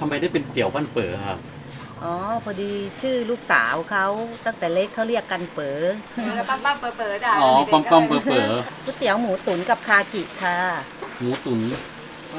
ทำไมได้เป็นเตี๋ยวบ้านเป๋อครับ อ๋อ พอดีชื่อลูกสาวเขาตั้งแต่เล็กเขาเรียกกันเป๋อแล้วปั้มปั้มเปิดเปิดอะอ๋อป้อมป้อมเป๋อเป๋อก๋วยเตี๋ยวหมูตุ๋นกับคากิค่ะ หมูตุ๋น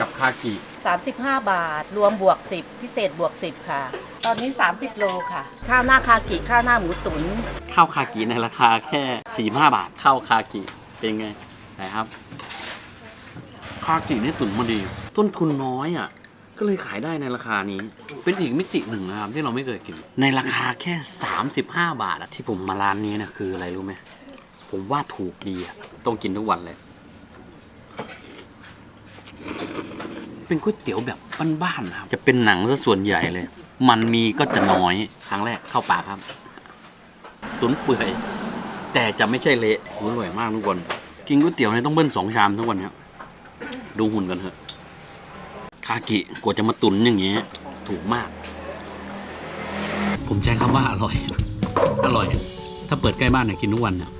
กับคากิ 35 บาท รวมบวก 10 พิเศษบวก 10 ค่ะ ตอนนี้ 30 โลค่ะ ข้าวหน้าคากิ ข้าวหน้าหมูตุ๋นข้าวคากิในราคาแค่สี่ห้าบาท ข้าวคากิเป็นไงไหนครับ คากินี่ตุ๋นมาดี ต้นทุนน้อยอะ ก็เลยขายได้ในราคานี้ เป็นอีกมิติหนึ่งนะครับที่เราไม่เคยกิน ในราคาแค่ 35 บาทอะที่ผมมาร้านนี้นะคืออะไรรู้ไหมผมว่าถูกดีอะต้องกินทุกวันเลย เป็นก๋วยเตี๋ยวแบบบ้านๆนะครับจะเป็นหนังซะส่วนใหญ่เลย มันมีก็จะน้อยครั้งแรกเข้าปากครับ ตุนเปื่อย แต่จะไม่ใช่เละอร่อยมากทุกคน กินก๋วยเตี๋ยวเนี่ยต้องเบิ้ลสองชามทุกวันเนี้ยดูหุ่นกันเถอะ คากิกว่าจะมาตุนอย่างเงี้ยถูกมาก ผมใช้คำว่าอร่อย อร่อย ถ้าเปิดใกล้บ้านเนี่ยกินทุกวันเนี่ย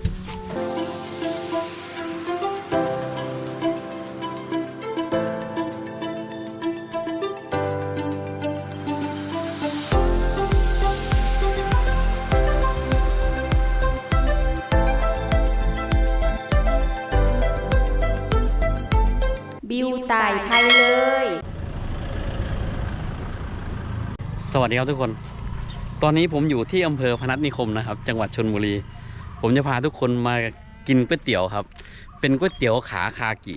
วัสดีครับทุกคน ตอนนี้ผมอยู่ที่อำเภอพนัสนิคมนะครับ จังหวัดชนบุรี ผมจะพาทุกคนมากินก๋วยเตี๋ยวครับ เป็นก๋วยเตี๋ยวขาคากิ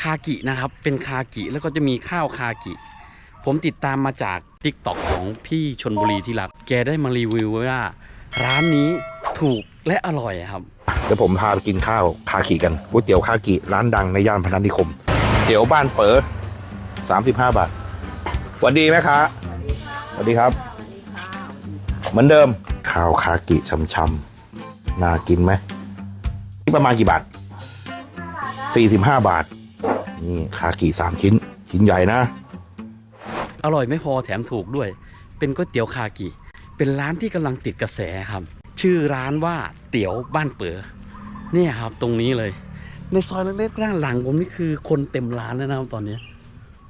คากินะครับ เป็นคากิแล้วก็จะมีข้าวคากิ ผมติดตามมาจาก t ิ k t o k ของพี่ชนบุรีที่รัก แกได้มารีวิวว่าร้านนี้ถูกและอร่อยครับเดี๋ยวผมพาไปกินข้าวคากิกันก๋วยเตี๋ยวคากิร้านดังในย่านพนัสนิคม เตี๋ยวบ้านเป๋อสามสิบห้าบาทวัสดีไหมคะ สวัสดีครับ เหมือนเดิมข้าวคากิช่ำๆน่ากินไหมนี่ประมาณกี่บาทสี่สิบห้าบาท นี่คากิสามชิ้น ชิ้นใหญ่นะ อร่อยไม่พอแถมถูกด้วย เป็นก๋วยเตี๋ยวคากิ เป็นร้านที่กำลังติดกระแสครับ ชื่อร้านว่าเตี๋ยวบ้านเป๋อเนี่ยครับตรงนี้เลย ในซอยเล็กๆด้านหลังผมนี่คือคนเต็มร้านแล้วนะครับตอนนี้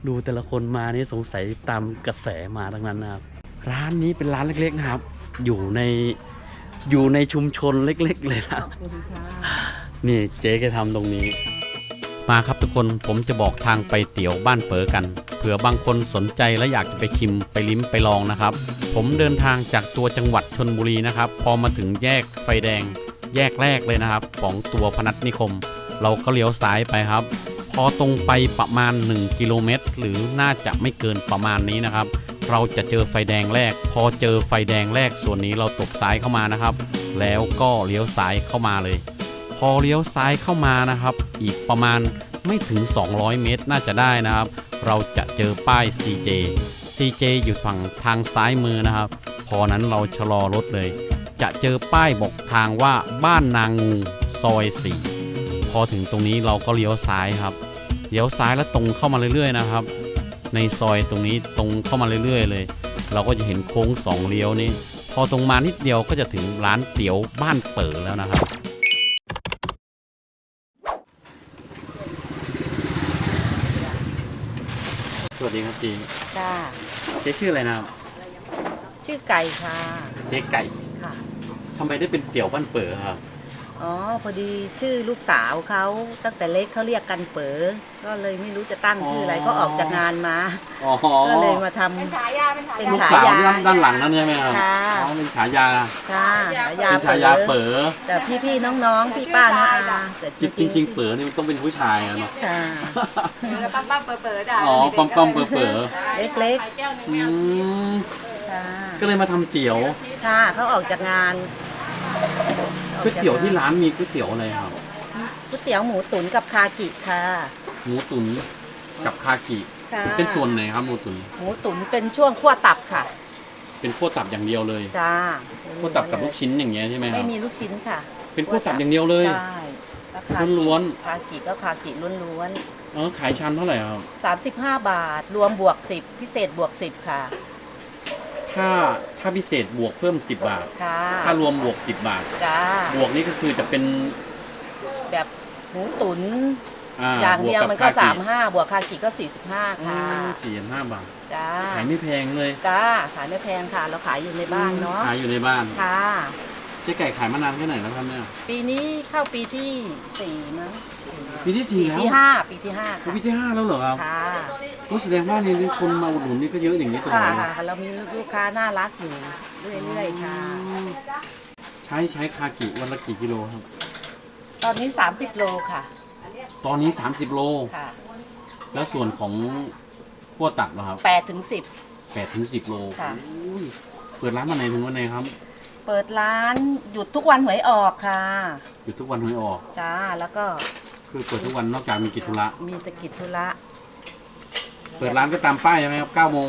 ดูแต่ละคนมานี่สงสัยตามกระแสมาทั้งนั้นนะครับ ร้านนี้เป็นร้านเล็กๆนะครับ อยู่ในอยู่ในชุมชนเล็ก ๆ เลยนะนี่เจ๊แกทำตรงนี้ มาครับทุกคนผมจะบอกทางไปเตี๋ยวบ้านเป๋อกันเผื่อบางคนสนใจและอยากจะไปชิมไปลิ้มไปลองนะครับ ผมเดินทางจากตัวจังหวัดชนบุรีนะครับ พอมาถึงแยกไฟแดง แยกแรกเลยนะครับ ของตัวพนัสนิคม เราก็เลี้ยวซ้ายไปครับ พอตรงไปประมาณ 1 กิโลเมตร หรือน่าจะไม่เกินประมาณนี้นะครับ เราจะเจอไฟแดงแรก พอเจอไฟแดงแรกส่วนนี้เราตบซ้ายเข้ามานะครับ แล้วก็เลี้ยวซ้ายเข้ามาเลย พอเลี้ยวซ้ายเข้ามานะครับ อีกประมาณไม่ถึง 200 เมตรน่าจะได้นะครับ เราจะเจอป้าย CJ CJ อยู่ฝั่งทางซ้ายมือนะครับ พอนั้นเราชะลอรถเลย จะเจอป้ายบอกทางว่าบ้านนางงูซอย4 พอถึงตรงนี้เราก็เลี้ยวซ้ายครับ เลี้ยวซ้ายแล้วตรงเข้ามาเรื่อยๆนะครับ ในซอยตรงนี้ตรงเข้ามาเรื่อยๆ เลย เราก็จะเห็นโค้งสองเลี้ยวนี่พอตรงมานิดเดียวก็จะถึงร้านเตี๋ยวบ้านเป๋อแล้วนะครับสวัสดีครับเจ๊จ้าเจ๊ชื่ออะไรนะครับชื่อไก่ค่ะเจ๊ไก่ค่ะทำไมได้เป็นเตี๋ยวบ้านเป๋อครับ อ๋อ พอดีชื่อลูกสาวเขาตั้งแต่เล็กเขาเรียกกันเป๋อก็เลยไม่รู้จะตั้งชื่ออะไรอ๋อก็ออกจากงานมา อ๋อก็เลยมาทำ เป็นฉายาเป็นฉายา ลูกสาวที่ด้านด้านหลังนั่นใช่ไหมครับค่ะ อ๋อเป็นฉายาค่ะฉายาเป็นฉายาเป๋อแต่พี่ๆน้องๆพี่ป้าน้าอาแต่จริงจริงๆเป๋อนี่มันต้องเป็นผู้ชายอะเนาะ ค่ะ แล้วปั้มปั้มเปิดเปิดอะอ๋อปั๊มปั๊มเป๋อเป๋อเล็กอืมๆค่ะก็เลยมาทำเตี๋ยว ค่ะเขาออกจากงาน ก๋วยเตี๋ยวที่ร้านมีก๋วยเตี๋ยวอะไรครับ ก๋วยเตี๋ยวหมูตุ๋นกับคากิค่ะ หมูตุ๋นกับคากิ ค่ะ เป็นส่วนไหนครับหมูตุ๋นหมูตุ๋นเป็นช่วงคั่วตับค่ะ เป็นขั้วตับอย่างเดียวเลยจ้าขั้วตับกับลูกชิ้นอย่างเงี้ยใช่ไหมคไม่รับมีลูกชิ้นค่ะเป็นขั้วตับอย่างเดียวเลย ใช่แล้วคาล้วน คากิก็คากิล้วนเออขายชามเท่าไหร่ครับ ๆ35 บาท รวมบวก 10 พิเศษบวก 10 ค่ะ ถ้าถ้าพิเศษบวกเพิ่ม 10 บาท ค่ะถ้ารวมบวก 10 บาท จ้าบวกนี่ก็คือจะเป็นแบบหมูตุ๋นอย่างเดียวมันก็บวคาสามห้าบวกคากิก็สี่สิบห้าอืค่ะมสี่ห้าบาทจ้าขายไม่แพงเลยจ้าขายไม่แพงค่ะ เราขายอยู่ในบ้านเนาะขายอยู่ในบ้าน ค่ะ เจ๊ไก่ขายมานานแค่ไหนแล้วครับเนี่ยปีนี้เข้าปีที่สี่มั้งปีที่สี่แล้วปีที่ห้าปีที่ห้าโอ้ค่ะปีที่ห้าแล้วเหรอครับค่ะก็แสดงว่านี่คนมาอุดหนุนนี่ก็เยอะอย่างนี้ตลอค่ะดเลยค่ะเรามีลูกค้าน่ารักอยู่เรื่อยๆค่ะ ใช้ใช้คากิวันละกี่กิโลครับ ตอนนี้30โลค่ะ ตอนนี้30โลค่ะ แล้วส่วนของขั้วตับเหรอครับ8ถึง10 8ถึง10โลค่ะโอ้ยเปิดร้านวันไหนถึงวันไหนครับ เปิดร้านหยุดทุกวันหวยออกค่ะอยู่ทุกวันหวยออก จ้าแล้วก็คือเปิดทุกวันนอกจากมีกิจธุระ มีตะกิจธุระเปิดร้านก็ตามป้ายใช่ไหมครับ9โมง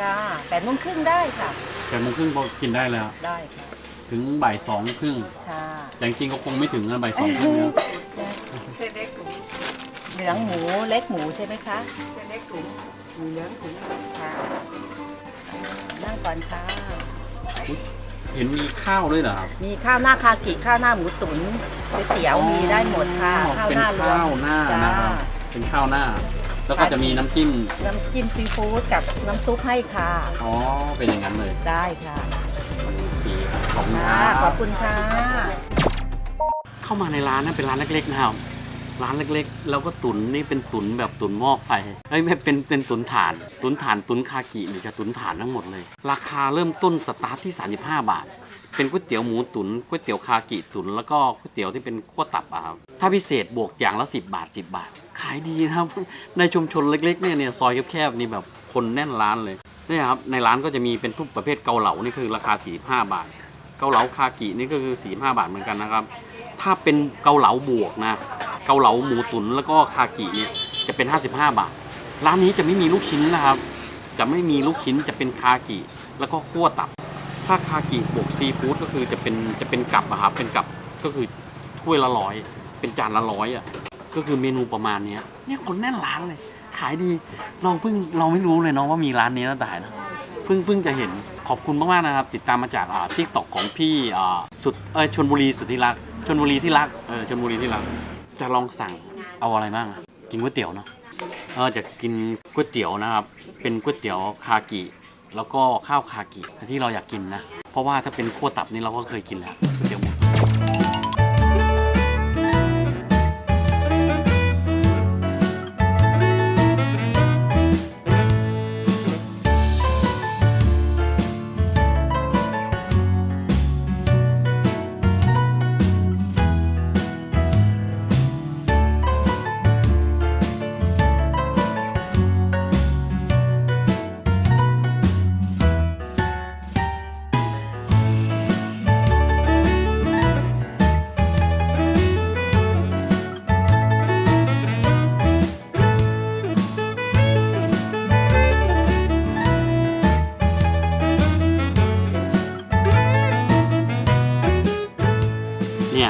จ้าแปดโมงครึ่งได้ค่ะ 8โมงครึ่งพอกินได้แล้ว ได้ค่ะถึงบ่ายสองครึ่งค่ะแต่จริงๆก็คงไม่ถึงนะบ่ายสองครึ่งนะเส้นเล็กถุงเหลืองหมูเล็กหมูใช่ไหมคะเส้นเล็กถุงหมูเหลืองถุงค่ะนั่งก่อนค่ะ เห็นมีข้าวด้วยเหรอครับมีข้าวหน้าคากิข้าวหน้าหมูตุ๋นก๋วยเตี๋ยวมีได้หมดค่ะอ๋อข้าวเป็นหน้ารวข้าวมหน้าจ้านะครับเป็นข้าวหน้า แล้วก็จะมีน้ำจิ้มน้ำจิ้มซีฟู้ดกับน้ำซุปให้ค่ะ อ๋อเป็นอย่างนั้นเลยได้ค่ะโอเคครับขอบคุณคค่ะรับขอบคุณค่ะ เข้ามาในร้านนะเป็นร้านเล็กๆนะครับ ร้านเล็กๆ แล้วก็ตุนนี่เป็นตุนแบบตุนหม้อไฟเอ้ยไม่เป็นเป็นตุนถ่าน ตุนถ่านตุนคากินี่จะตุนถ่านทั้งหมดเลย ราคาเริ่มต้นสตาร์ทที่ 35 บาท เป็นก๋วยเตี๋ยวหมูตุนก๋วยเตี๋ยวคากิตุนแล้วก็ก๋วยเตี๋ยวที่เป็นขั้วตับอะครับถ้าพิเศษบวกอย่างละ 10 บาท 10 บาท ขายดีนะครับ ในชุมชนเล็กๆเนี่ยเนี่ยซอยแคบๆนี่แบบคนแน่นร้านเลยเนี่ยครับในร้านก็จะมีเป็นทุกประเภทเกาเหลานี่คือราคา 45 บาท เกาเหลาคากินี่ก็คือ 45 บาทเหมือนกันนะครับ ถ้าเป็นเกาเหลาบวกนะ เกาเหลาหมูตุ๋นแล้วก็คากิเนี่ยจะเป็น 55 บาท ร้านนี้จะไม่มีลูกชิ้นนะครับ จะไม่มีลูกชิ้นจะเป็นคากิแล้วก็คั่วตับ ถ้าคากิบวกซีฟู้ดก็คือจะเป็นจะเป็นกับอะครับเป็นกับก็คือถ้วยละร้อยเป็นจานละร้อยอะก็คือเมนูประมาณเนี้ยเนี่ยคนแน่นร้านเลย ขายดีเราเพิ่งเราไม่รู้เลยเนาะว่ามีร้านนี้นะแต่นะเพิ่งเพิ่งจะเห็นขอบคุณมากๆนะครับ ติดตามมาจากอ่าทิกตอกของพี่อ่าสุดเออชนบุรีสุดที่รักชนบุรีที่รักเออชนบุรีที่รัก จะลองสั่งเอาอะไรบ้างอะกินก๋วยเตี๋ยวเนาะเออจะกินก๋วยเตี๋ยวนะครับ เป็นก๋วยเตี๋ยวคากิแล้วก็ข้าวคากิที่เราอยากกินนะ เพราะว่าถ้าเป็นขั้วตับนี่เราก็เคยกินแล้ว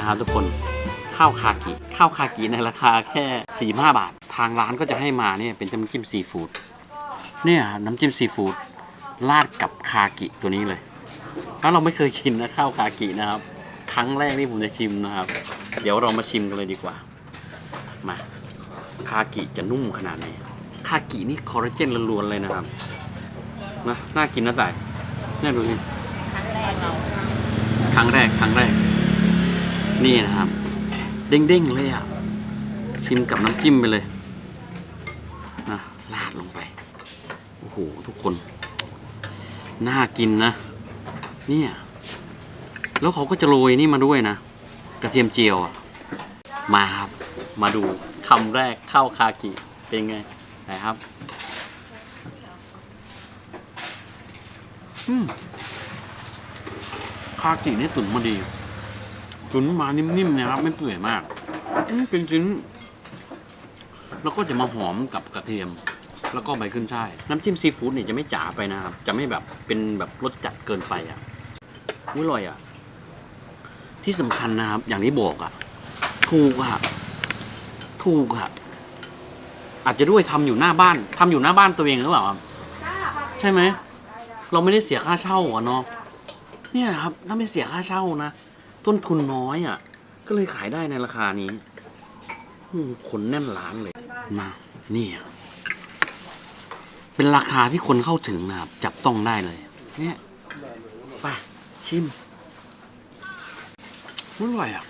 นี่ยครับทุกคนข้าวคากิข้าวคากิในราคาแค่สี่ห้าบาท ทางร้านก็จะให้มาเนี่ยเป็นน้ำจิ้มซีฟู้ดเนี่ยครับน้ำจิ้มซีฟู้ดราดกับคากิตัวนี้เลยถ้าเราไม่เคยชิมนะข้าวคากินะครับ ครั้งแรกที่ผมจะชิมนะครับ เดี๋ยวเรามาชิมกันเลยดีกว่า มาคากิจะนุ่มขนาดไหนคากินี่คอลลาเจนล้วนๆเลยนะครับนะน่ากินนะแต่เนี่ยดูสิครั้งแรกเราครั้งแรกครั้งแรก นี่นะครับ เด้งๆเลยอะ ชิมกับน้ำจิ้มไปเลยนะราดลงไป โอ้โห ทุกคน น่ากินนะ เนี่ย แล้วเขาก็จะโรยนี่มาด้วยนะ กระเทียมเจียวอะ มาครับ มาดูคำแรกข้าวคากิเป็นไงไหนครับอืมคากินี่ตุ๋นมาดี ตุ๋นมานิ่มๆเนะครับ ไม่เปื่อยมากอืมเป็นชิ้น แล้วก็จะมาหอมกับกระเทียม แล้วก็ใบขึ้นช่ายน้ำจิ้มซีฟู้ดเนี่ยจะไม่จ๋าไปนะครับ จะไม่แบบเป็นแบบรสจัดเกินไปอะอุ๊ยอร่อยอะ ที่สำคัญนะครับ อย่างที่บอกอะ ถูกอะ ถูกอะ อาจจะด้วยทำอยู่หน้าบ้าน ทำอยู่หน้าบ้านตัวเองหรือเปล่าครับใช่ไหม เราไม่ได้เสียค่าเช่าอะเนาะเนี่ยครับ ถ้าไม่เสียค่าเช่านะ ต้นทุนน้อยอะ่ะ ก็เลยขายได้ในราคานี้คนแน่นร้านเลยมานี่เป็นราคาที่คนเข้าถึงนะครับ จับต้องได้เลย เนี่ยไปชิมอร่อยอะ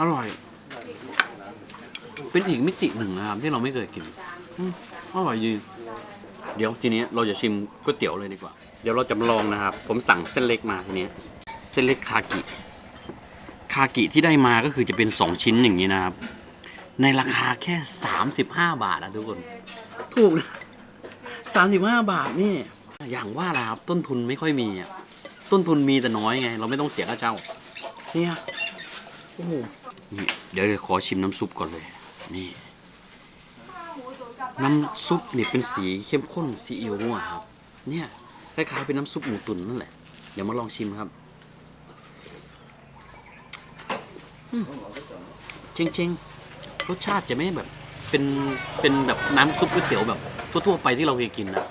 อร่อย เป็นอีกมิติหนึ่งนะครับ ที่เราไม่เคยกินอร่อยจริงเดี๋ยวทีนี้เราจะชิมก๋วยเตี๋ยวเลยดีกว่า เดี๋ยวเราจะมาลองนะครับ ผมสั่งเส้นเล็กมาทีนี้ ส้นเล็กคากิ คากิที่ได้มาก็คือจะเป็นสองชิ้นอย่างนี้นะครับ ในราคาแค่สามสิบห้าบาทนะทุกคน ถูกนะสามสิบห้าบาทนี่ อย่างว่าละครับต้นทุนไม่ค่อยมีอะต้นทุนมีแต่น้อยไง เราไม่ต้องเสียค่าเช่าเนี่ยโอ้โหนี่เดี๋ยวขอชิมน้ำซุปก่อนเลย นี่ น้ำซุปนี่เป็นสีเข้มข้นซีอิ๊วอะครับ เนี่ยคล้ายๆเป็นน้ำซุปหมูตุ๋นนั่นแหละ เดี๋ยวมาลองชิมครับ จริงรสชาติจะไม่แบบ เป็นเป็นแบบน้ำซุปก๋วยเตี๋ยวแบบ ทั่วๆไปที่เราเคยกินนะ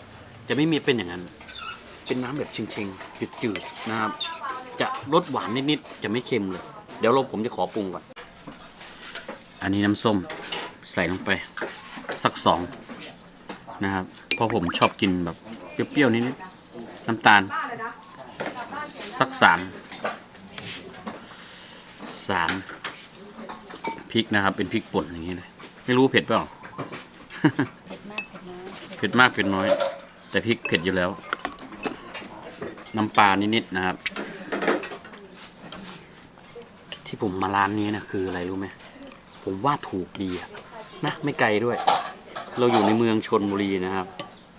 จะไม่มีเป็นอย่างนั้น เป็นน้ำแบบเชงๆจืดๆนะครับ จะรสหวานนิดๆจะไม่เค็มเลย เดี๋ยวเราผมจะขอปรุงก่อน อันนี้น้ำส้มใส่ลงไป สักสองนะครับเพราะผมชอบกินแบบเปรี้ยวๆนิดๆน้ำตาล สักสาม สามพริกนะครับ เป็นพริกป่นอย่างนี้เลยไม่รู้เผ็ดเปล่าเผ็ดมากเผ็ดน้อยเผ็ดมากเผ็ดน้อย แต่พริกเผ็ดอยู่แล้ว น้ำปลานิดๆนะครับ ที่ผมมาร้านนี้นะคืออะไรรู้ไหมผมว่าถูกดีอะนะไม่ไกลด้วย เราอยู่ในเมืองชนบุรีนะครับ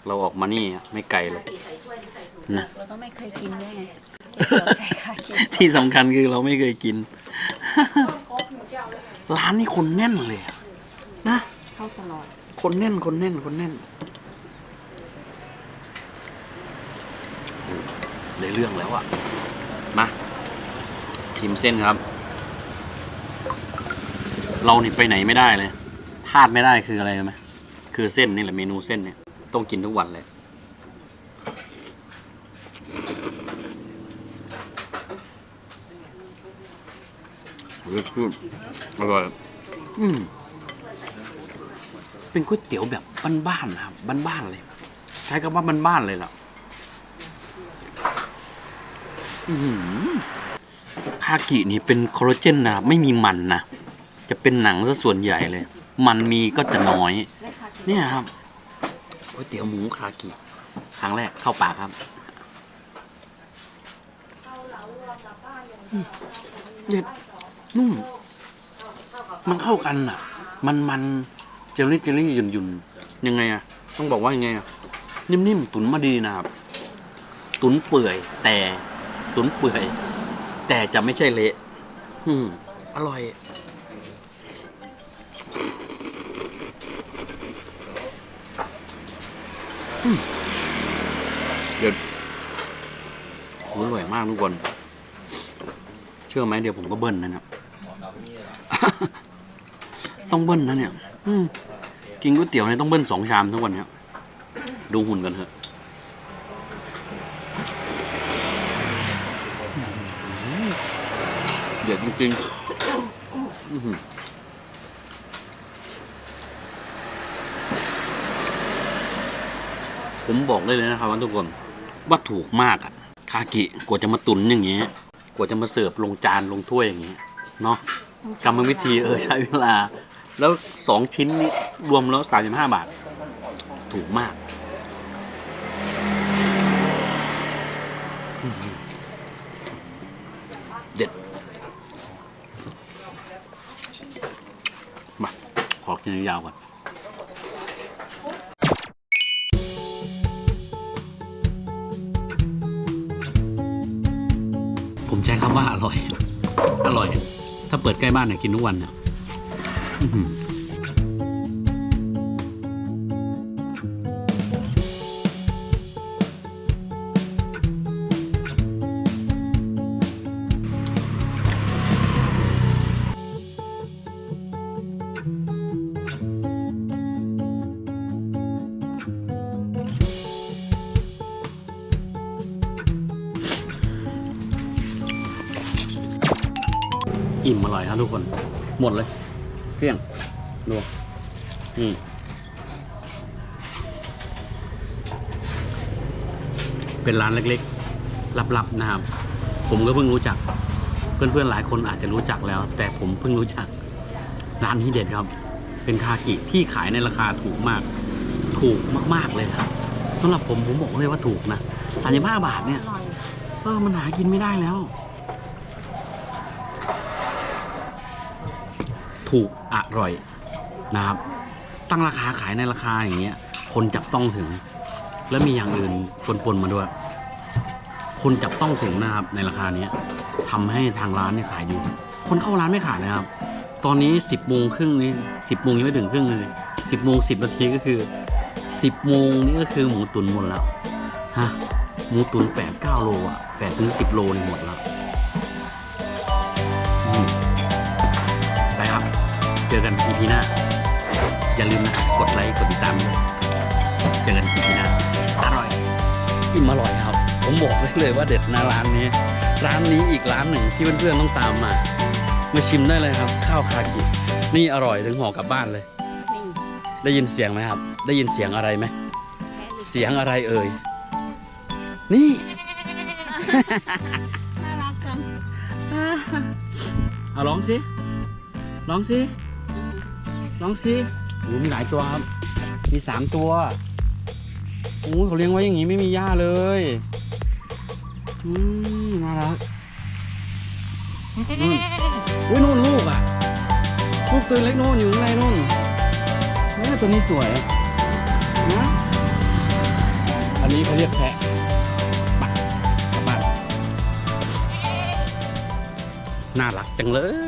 เราออกมานี่อะไม่ไกลเลยนะเราต้องไม่เคยกินด้วยไงใส่คากิที่สำคัญคือเราไม่เคยกิน ร้านนี้คนแน่นเลยอะนะ เข้าตลอด คนแน่นคนแน่นคนแน่นได้เรื่องแล้วอะมาชิมเส้นครับ เรานี่ไปไหนไม่ได้เลยพลาดไม่ได้คืออะไรรู้ไหมคือเส้นนี่แหละเมนูเส้นเนี่ย ต้องกินทุกวันเลย เลือดอร่อยอืมเป็นก๋วยเตี๋ยวแบบบ้านๆนะครับบ้านๆเลย ใช้คำว่าบ้านๆเลยล่ะอือหือคากินี่เป็นคอลลาเจนนะครับไม่มีมันนะจะเป็นหนังซะส่วนใหญ่เลย มันมีก็จะน้อย เนี่ยครับก๋วยเตี๋ยวหมูคากิครั้งแรกเข้าปากครับอืมเด็ด นุ่ม มันเข้ากันอะ มันมันเจลลี่เจลลี่หยุ่นหยุ่นยังไงอะ ต้องบอกว่ายังไงอะ นิ่มๆ ตุ๋นมาดีนะครับ ตุ๋นเปื่อย แต่ ตุ๋นเปื่อย แต่จะไม่ใช่เละอืมอร่อยอืมเดี๋ยวโหอร่อยมากทุกคน เชื่อไหมเดี๋ยวผมก็เบิ้ลนะเนี่ย ต้องเบิ้ลนะเนี่ย อืมกินก๋วยเตี๋ยวเนี่ยต้องเบิ้ลสองชามทุกวันเนี่ยดูหุ่นกันเถอะเดี๋ยวจริงๆอื้อหือผมบอกได้เลยนะครับว่าทุกคนว่าถูกมากอะคากิกว่าจะมาตุนอย่างเงี้ยกว่าจะมาเสิร์ฟลงจานลงถ้วยอย่างเงี้ยเนาะ กรรมวิธีเออใช้เวลา แล้วสองชิ้นนี้รวมแล้วสามสิบห้าบาท ถูกมากเด็ดมาขอกินยาวก่อนผมใช้คำว่าอร่อย อร่อย ถ้าเปิดใกล้บ้านเนี่ยกินทุกวันเนี่ย อื้อหืออิ่มอร่อยครับทุกคน หมดเลยเปรี้ยงดูอืมเป็นร้านเล็กๆ ลับๆนะครับ ผมก็เพิ่งรู้จัก เพื่อนๆหลายคนอาจจะรู้จักแล้ว แต่ผมเพิ่งรู้จัก ร้านนี้เด็ดครับ เป็นคากิที่ขายในราคาถูกมาก ถูกมากๆเลยครับสำหรับผมผมบอกเลยว่าถูกนะสามสิบห้าบาทเนี่ยเออมันหากินไม่ได้แล้ว ถูกอร่อยนะครับ ตั้งราคาขายในราคาอย่างเงี้ย คนจับต้องถึง แล้วมีอย่างอื่นปนๆมาด้วย คนจับต้องถึงนะครับในราคาเนี้ยทำให้ทางร้านเนี่ยขายดีคนเข้าร้านไม่ขาดนะครับ ตอนนี้สิบโมงครึ่งนี่สิบโมงยังไม่ถึงครึ่งเลยสิบโมงสิบนาทีก็คือสิบโมงนี่ก็คือหมูตุ๋นหมดแล้วฮะหมูตุ๋นแปดเก้าโลอะแปดถึงสิบโลนี่หมดแล้ว เจอกัน EP หน้า อย่าลืมนะครับกดไลค์ กดติดตามด้วยเจอกัน EP หน้า อร่อยอิ่มอร่อยครับ ผมบอกได้เลยว่าเด็ดนะร้านนี้ ร้านนี้อีกร้านหนึ่งที่เพื่อนๆต้องตามมา มาชิมได้เลยครับ ข้าวคากิ นี่อร่อยถึงห่อกลับบ้านเลย นี่ได้ยินเสียงไหมครับ ได้ยินเสียงอะไรไหม แค่นี้เสียงอะไรเอ่ย นี่ น่ารักจัง เอาลองสิลองสิ ลองสิโอ้มีหลายตัวครับ มีสามตัวโอ้ยเขาเลี้ยงไว้อย่างงี้ไม่มีหญ้าเลยอืมน่ารักนู่นอุ้ยนู่นลูกอะลูกตัวเล็กโน่นอยู่ข้างในนู่นแม่ตัวนี้สวยนะอันนี้เขาเรียกแพะไปกลับบ้านน่ารักจังเลย